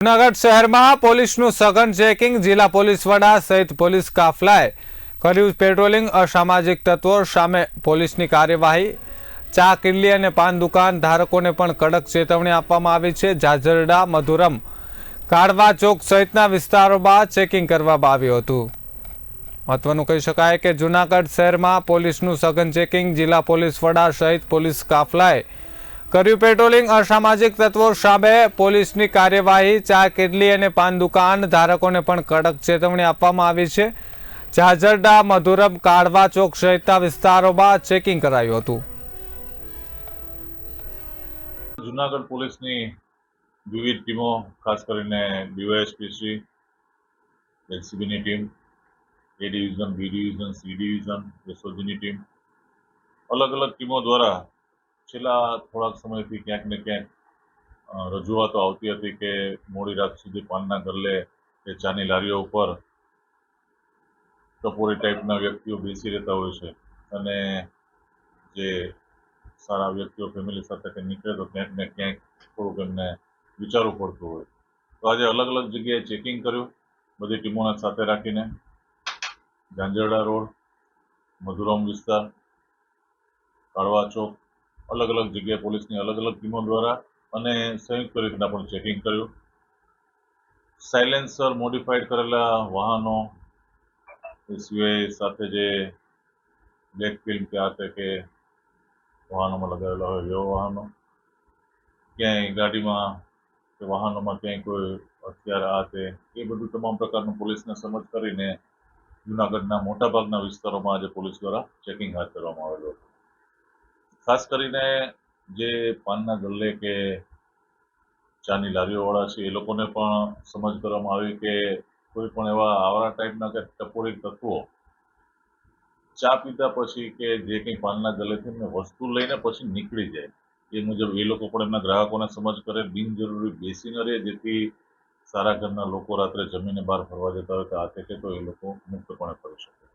જૂનાગઢ શહેરમાં પોલીસનું સઘન ચેકિંગ જિલ્લા પોલીસ વડા સહિત પોલીસ કાફલાએ કર્યું પેટ્રોલિંગ અસામાજિક તત્વો સામે પોલીસની કાર્યવાહી. ચા કિલ્લી અને પાન દુકાન ધારકોને પણ કડક ચેતવણી આપવામાં આવી છે. ઝાઝરડા, મધુરમ, કાળવા ચોક સહિતના વિસ્તારોમાં ચેકિંગ કરવામાં આવ્યું હતું. મહત્વનું કહી શકાય કે જૂનાગઢ શહેરમાં પોલીસનું સઘન ચેકિંગ જિલ્લા પોલીસ વડા સહિત પોલીસ કાફલાએ કર્યું પેટ્રોલિંગ, અસામાજિક તત્વો સામે પોલીસની કાર્યવાહી, ચા કેટલી અને પાન દુકાન ધારકોને પણ કડક ચેતવણી આપવામાં આવી છે. ઝાઝરડા, મધુરમ, કાળવા ચોક સહિતના વિસ્તારોમાં ચેકિંગ કરાયું હતું. જુનાગઢ પોલીસની વિવિધ ટીમો, ખાસ કરીને ડીવાયએસપીસી એલસીબીની team, A division, B division, C division, એસઓજીની team અલગ અલગ ટીમો દ્વારા છેલ્લા થોડાક સમયથી ક્યાંક ને ક્યાંક રજૂઆતો આવતી હતી કે મોડી રાત સુધી પાનના ગલ્લે કે ચાની લારીઓ ઉપર ટપોરી ટાઈપના વ્યક્તિઓ બેસી રહેતા હોય છે અને જે સારા વ્યક્તિઓ ફેમિલી સાથે કે નીકળે તો ક્યાંક ને ક્યાંક થોડુંક એમને વિચારવું પડતું હોય. તો આજે અલગ અલગ જગ્યાએ ચેકિંગ કર્યું, બધી ટીમોને સાથે રાખીને. ઝાંઝરડા રોડ, મધુરમ વિસ્તાર, કાળવા ચોક અલગ અલગ જગ્યાએ પોલીસની અલગ અલગ ટીમો દ્વારા અને સંયુક્ત રીતના પણ ચેકિંગ કર્યું. સાયલેન્સર મોડિફાઈડ કરેલા વાહનો એ સાથે જે બ્લેક ફિલ્મ કે આ કે વાહનોમાં લગાવેલા હોય એવા વાહનો. ક્યાંય ગાડીમાં કે વાહનોમાં ક્યાંય કોઈ હથિયાર, આ તે, એ બધું તમામ પ્રકારનું પોલીસને સમજ કરીને જૂનાગઢના મોટાભાગના વિસ્તારોમાં આજે પોલીસ દ્વારા ચેકિંગ હાથ ધરવામાં આવેલું હતું. ખાસ કરીને જે પાનના ગલ્લે કે ચાની લારીઓવાળા છે, એ લોકોને પણ સમજ કરવામાં આવી કે કોઈ પણ એવા આવરા ટાઈપના કે ટપોરી તત્વો ચા પીતા પછી કે જે કંઈ પાનના ગલેથી એમને વસ્તુ લઈને પછી નીકળી જાય. એ મુજબ એ લોકો પણ એમના ગ્રાહકોને સમજ કરે, બિનજરૂરી બેસી ન રહે, જેથી સારા ઘરના લોકો રાત્રે જમીને બહાર ફરવા જતા હોય તો આ તે તો એ લોકો મુક્તપણે ફરી શકે.